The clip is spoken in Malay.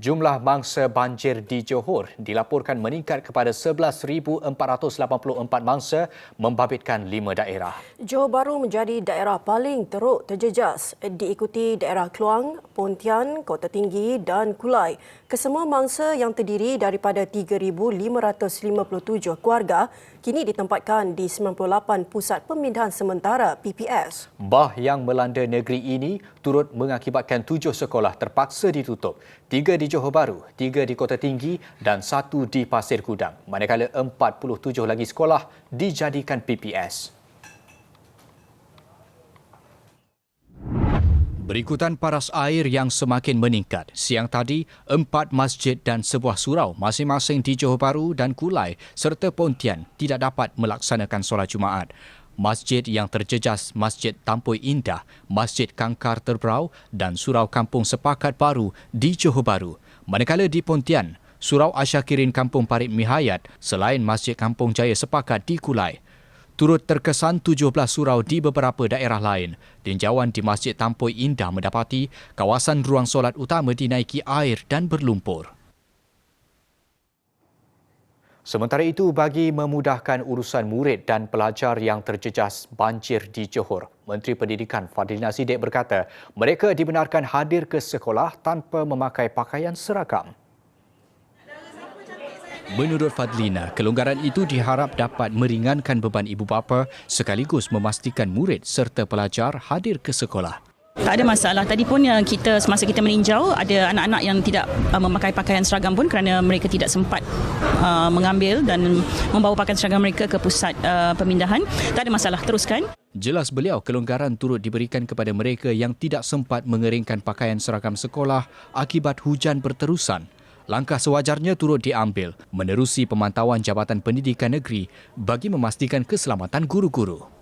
Jumlah mangsa banjir di Johor dilaporkan meningkat kepada 11,484 mangsa membabitkan lima daerah. Johor Bahru menjadi daerah paling teruk terjejas diikuti daerah Kluang, Pontian, Kota Tinggi dan Kulai. Kesemua mangsa yang terdiri daripada 3,557 keluarga kini ditempatkan di 98 pusat pemindahan sementara PPS. Bah yang melanda negeri ini turut mengakibatkan tujuh sekolah terpaksa ditutup. Tiga di Johor Bahru, tiga di Kota Tinggi dan satu di Pasir Gudang. Manakala 47 lagi sekolah dijadikan PPS. Berikutan paras air yang semakin meningkat. Siang tadi, empat masjid dan sebuah surau masing-masing di Johor Bahru dan Kulai serta Pontian tidak dapat melaksanakan solat Jumaat. Masjid yang terjejas Masjid Tampoi Indah, Masjid Kangkar Terberau dan Surau Kampung Sepakat Baru di Johor Bahru. Manakala di Pontian, Surau Asyakirin Kampung Parit Mihayat selain Masjid Kampung Jaya Sepakat di Kulai turut terkesan 17 surau di beberapa daerah lain. Tinjauan di Masjid Tampoi Indah mendapati kawasan ruang solat utama dinaiki air dan berlumpur. Sementara itu, bagi memudahkan urusan murid dan pelajar yang terjejas banjir di Johor, Menteri Pendidikan Fadlina Sidik berkata mereka dibenarkan hadir ke sekolah tanpa memakai pakaian seragam. Menurut Fadlina, kelonggaran itu diharap dapat meringankan beban ibu bapa sekaligus memastikan murid serta pelajar hadir ke sekolah. Tak ada masalah. Tadi pun yang kita semasa kita meninjau ada anak-anak yang tidak uh, memakai pakaian seragam pun kerana mereka tidak sempat uh, mengambil dan membawa pakaian seragam mereka ke pusat uh, pemindahan. Tak ada masalah. Teruskan. Jelas beliau kelonggaran turut diberikan kepada mereka yang tidak sempat mengeringkan pakaian seragam sekolah akibat hujan berterusan. Langkah sewajarnya turut diambil menerusi pemantauan Jabatan Pendidikan Negeri bagi memastikan keselamatan guru-guru.